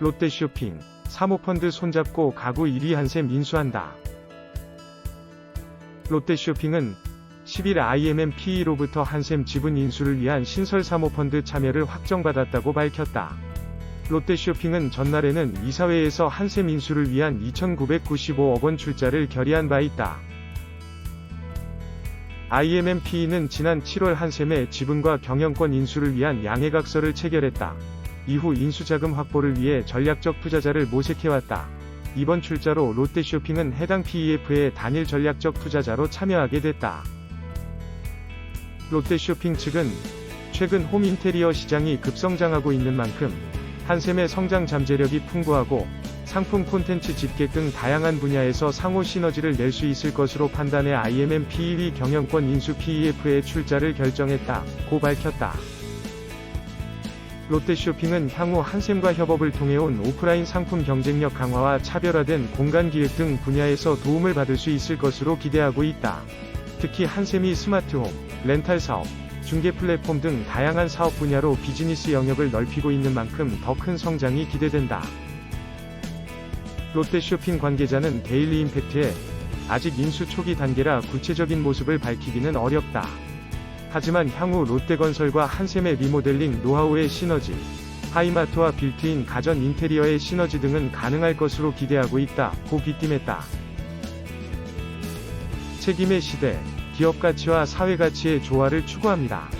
롯데쇼핑, 사모펀드 손잡고 가구 1위 한샘 인수한다. 롯데쇼핑은 10일 IMM-PE로부터 한샘 지분 인수를 위한 신설 사모펀드 참여를 확정받았다고 밝혔다. 롯데쇼핑은 전날에는 이사회에서 한샘 인수를 위한 2,995억 원 출자를 결의한 바 있다. IMM-PE는 지난 7월 한샘의 지분과 경영권 인수를 위한 양해각서를 체결했다. 이후 인수자금 확보를 위해 전략적 투자자를 모색해왔다. 이번 출자로 롯데쇼핑은 해당 PEF의 단일 전략적 투자자로 참여하게 됐다. 롯데쇼핑 측은 최근 홈 인테리어 시장이 급성장하고 있는 만큼 한샘의 성장 잠재력이 풍부하고 상품 콘텐츠 집객 등 다양한 분야에서 상호 시너지를 낼 수 있을 것으로 판단해 IMM PEV 경영권 인수 PEF의 출자를 결정했다. 고 밝혔다. 롯데쇼핑은 향후 한샘과 협업을 통해 온 오프라인 상품 경쟁력 강화와 차별화된 공간 기획 등 분야에서 도움을 받을 수 있을 것으로 기대하고 있다. 특히 한샘이 스마트홈, 렌탈 사업, 중개 플랫폼 등 다양한 사업 분야로 비즈니스 영역을 넓히고 있는 만큼 더 큰 성장이 기대된다. 롯데쇼핑 관계자는 데일리 임팩트에 아직 인수 초기 단계라 구체적인 모습을 밝히기는 어렵다. 하지만 향후 롯데건설과 한샘의 리모델링 노하우의 시너지, 하이마트와 빌트인 가전 인테리어의 시너지 등은 가능할 것으로 기대하고 있다. 고 비팀했다. 책임의 시대, 기업 가치와 사회 가치의 조화를 추구합니다.